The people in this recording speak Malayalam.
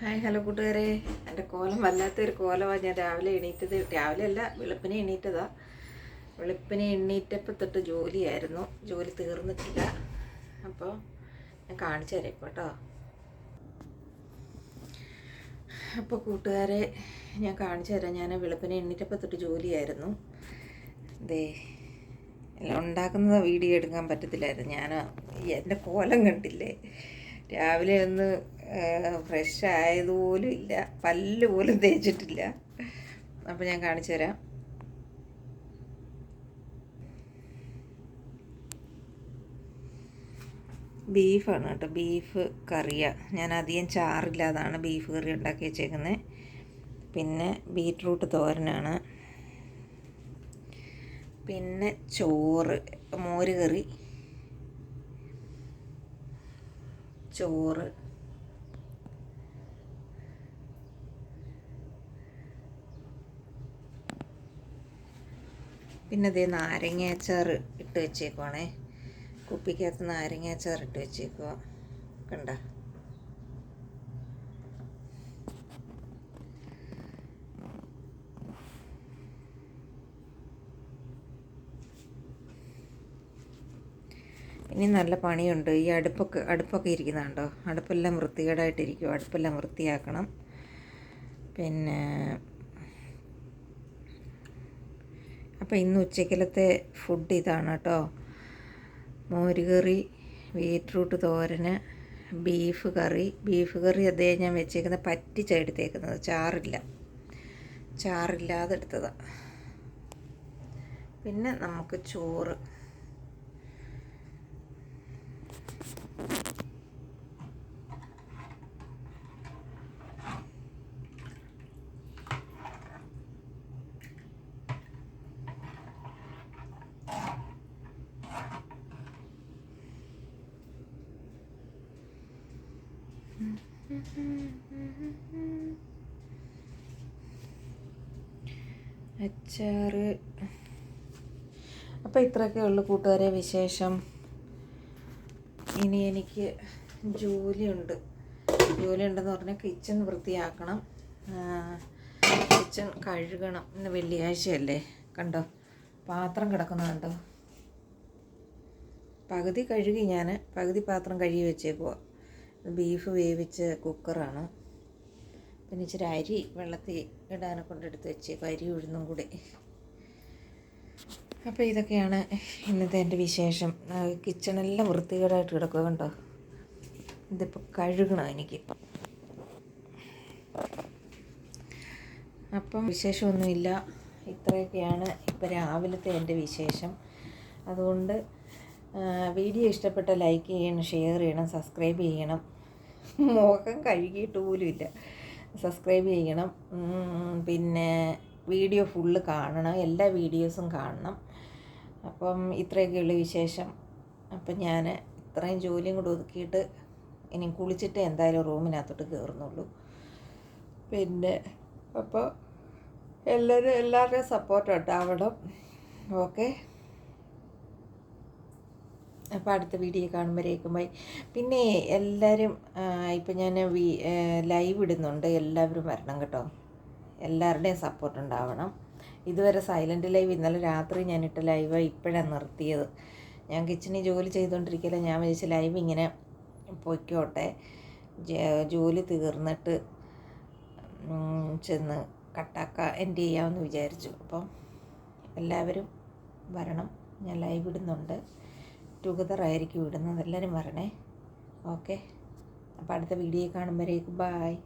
ഹായ് ഹലോ കൂട്ടുകാരെ. എന്റെ കോലം വല്ലാത്തൊരു കോലമാണ് ഞാൻ രാവിലെ എണീറ്റത് രാവിലെ അല്ല വെളുപ്പിനെ എണീറ്റതാ. വെളുപ്പിനെ എണീറ്റപ്പോൾ തൊട്ട് ജോലിയായിരുന്നു. ജോലി തീർന്നിട്ടില്ല. അപ്പോൾ ഞാൻ കാണിച്ചു തരാം ഇപ്പോൾ കേട്ടോ. അപ്പോൾ കൂട്ടുകാരെ ഞാൻ കാണിച്ചു തരാം. ഞാൻ വെളുപ്പിനെ എണീറ്റപ്പോൾ തൊട്ട് ജോലിയായിരുന്നു. ദേ എല്ലാം ഉണ്ടാക്കുന്ന വീഡിയോ എടുക്കാൻ പറ്റത്തില്ലായിരുന്നു. ഞാൻ എന്റെ കോലം കണ്ടില്ലേ? രാവിലെ ഒന്ന് ഫ്രഷ് ആയതുപോലും ഇല്ല. പല്ല് പോലും തേച്ചിട്ടില്ല. അപ്പോൾ ഞാൻ കാണിച്ചു തരാം. ബീഫാണ് കേട്ടോ. ബീഫ് കറിയാണ് ഞാൻ അധികം ചാറില്ലാതാണ് ബീഫ് കറി ഉണ്ടാക്കി വെച്ചേക്കുന്നത് പിന്നെ ബീറ്റ്റൂട്ട് തോരനാണ്. പിന്നെ ചോറ് മോര് കറി. ചോറ്. പിന്നെ അതേ നാരങ്ങാച്ചാർ ഇട്ട് വെച്ചേക്കുവാണേ. കുപ്പിക്കകത്ത് നാരങ്ങാച്ചാർ ഇട്ട് വെച്ചേക്കുക കണ്ട? ഇനി നല്ല പണിയുണ്ട്. ഈ അടുപ്പൊക്കെ അടുപ്പൊക്കെ ഇരിക്കുന്നുണ്ടോ? അടുപ്പെല്ലാം വൃത്തികേടായിട്ടിരിക്കും അടുപ്പെല്ലാം വൃത്തിയാക്കണം. പിന്നെ അപ്പോൾ ഇന്ന് ഉച്ചക്കലത്തെ ഫുഡ് ഇതാണ് കേട്ടോ മോരുകറി ബീറ്റ്റൂട്ട് തോരന് ബീഫ് കറി. ബീഫ് കറി അതേ ഞാൻ വെച്ചേക്കുന്നത് പറ്റിച്ചാണ് എടുത്തേക്കുന്നത് ചാറില്ല. ചാറില്ലാതെ എടുത്തതാണ് പിന്നെ നമുക്ക് ചോറ്. അച്ചാറ്. അപ്പോൾ ഇത്രയൊക്കെ ഉള്ളു കൂട്ടുകാരെ വിശേഷം. ഇനി എനിക്ക് ജോലിയുണ്ട്. ജോലി ഉണ്ടെന്ന് പറഞ്ഞാൽ കിച്ചൺ വൃത്തിയാക്കണം കിച്ചൺ കഴുകണം. ഇന്ന് വെള്ളിയാഴ്ചയല്ലേ. കണ്ടോ? പാത്രം കിടക്കുന്ന കണ്ടോ? പകുതി കഴുകി ഞാൻ പകുതി പാത്രം കഴുകി വെച്ചേക്കുക ബീഫ് വേവിച്ച കുക്കറാണ്. പിന്നെ ഇച്ചിരി അരി വെള്ളത്തിൽ ഇടാനെ കൊണ്ടെടുത്ത് വെച്ചേക്കും. അരി ഉഴുന്നും കൂടി. അപ്പോൾ ഇതൊക്കെയാണ് ഇന്നത്തെ എന്റെ വിശേഷം. കിച്ചണെല്ലാം വൃത്തികേടായിട്ട് കിടക്കുക കണ്ടോ? ഇതിപ്പോൾ കഴുകണം എനിക്ക്. അപ്പം വിശേഷമൊന്നുമില്ല. ഇത്രയൊക്കെയാണ് ഇപ്പോൾ രാവിലത്തെ എന്റെ വിശേഷം. അതുകൊണ്ട് വീഡിയോ ഇഷ്ടപ്പെട്ട ലൈക്ക് ചെയ്യണം ഷെയർ ചെയ്യണം സബ്സ്ക്രൈബ് ചെയ്യണം. മുഖം കഴുകിയിട്ട് പോലും ഇല്ല. സബ്സ്ക്രൈബ് ചെയ്യണം. പിന്നെ വീഡിയോ ഫുള്ള് കാണണം. എല്ലാ വീഡിയോസും കാണണം. അപ്പം ഇത്രയൊക്കെയുള്ള വിശേഷം. അപ്പം ഞാൻ ഇത്രയും ജോലിയും കൂടെ ഒതുക്കിയിട്ട് ഇനി കുളിച്ചിട്ട് എന്തായാലും റൂമിനകത്തോട്ട് കയറുന്നുള്ളൂ പിന്നെ അപ്പോൾ എല്ലാവരും എല്ലാവരുടെയും സപ്പോർട്ട് ഉണ്ടാവണം ഓക്കെ അപ്പോൾ അടുത്ത വീഡിയോ കാണുമ്പോഴേക്കും ബൈ പിന്നെ എല്ലാവരും ഇപ്പം ഞാൻ ലൈവ് ഇടുന്നുണ്ട്. എല്ലാവരും വരണം കേട്ടോ. എല്ലാവരുടെയും സപ്പോർട്ട് ഉണ്ടാവണം. ഇതുവരെ സൈലന്റ് ലൈവ് ഇന്നലെ രാത്രി ഞാൻ ഇട്ട ലൈവ് ഇപ്പോഴാണ് നിർത്തിയത്. ഞാൻ കിച്ചണിൽ ജോലി ചെയ്തുകൊണ്ടിരിക്കില്ല ഞാൻ വിചാരിച്ച ലൈവ് ഇങ്ങനെ പൊയ്ക്കോട്ടെ. ജോലി തീർന്നിട്ട് ചെന്ന് കട്ടാക്ക എൻഡ് ചെയ്യാമെന്ന് വിചാരിച്ചു. അപ്പം എല്ലാവരും വരണം. ഞാൻ ലൈവ് ഇടുന്നുണ്ട്. ടുഗദർ ആയിരിക്കും ഇടുന്നത് എല്ലാവരും വരണേ. ഓക്കെ. അപ്പോൾ അടുത്ത വീഡിയോ കാണുമ്പോഴേക്കും. ബായ്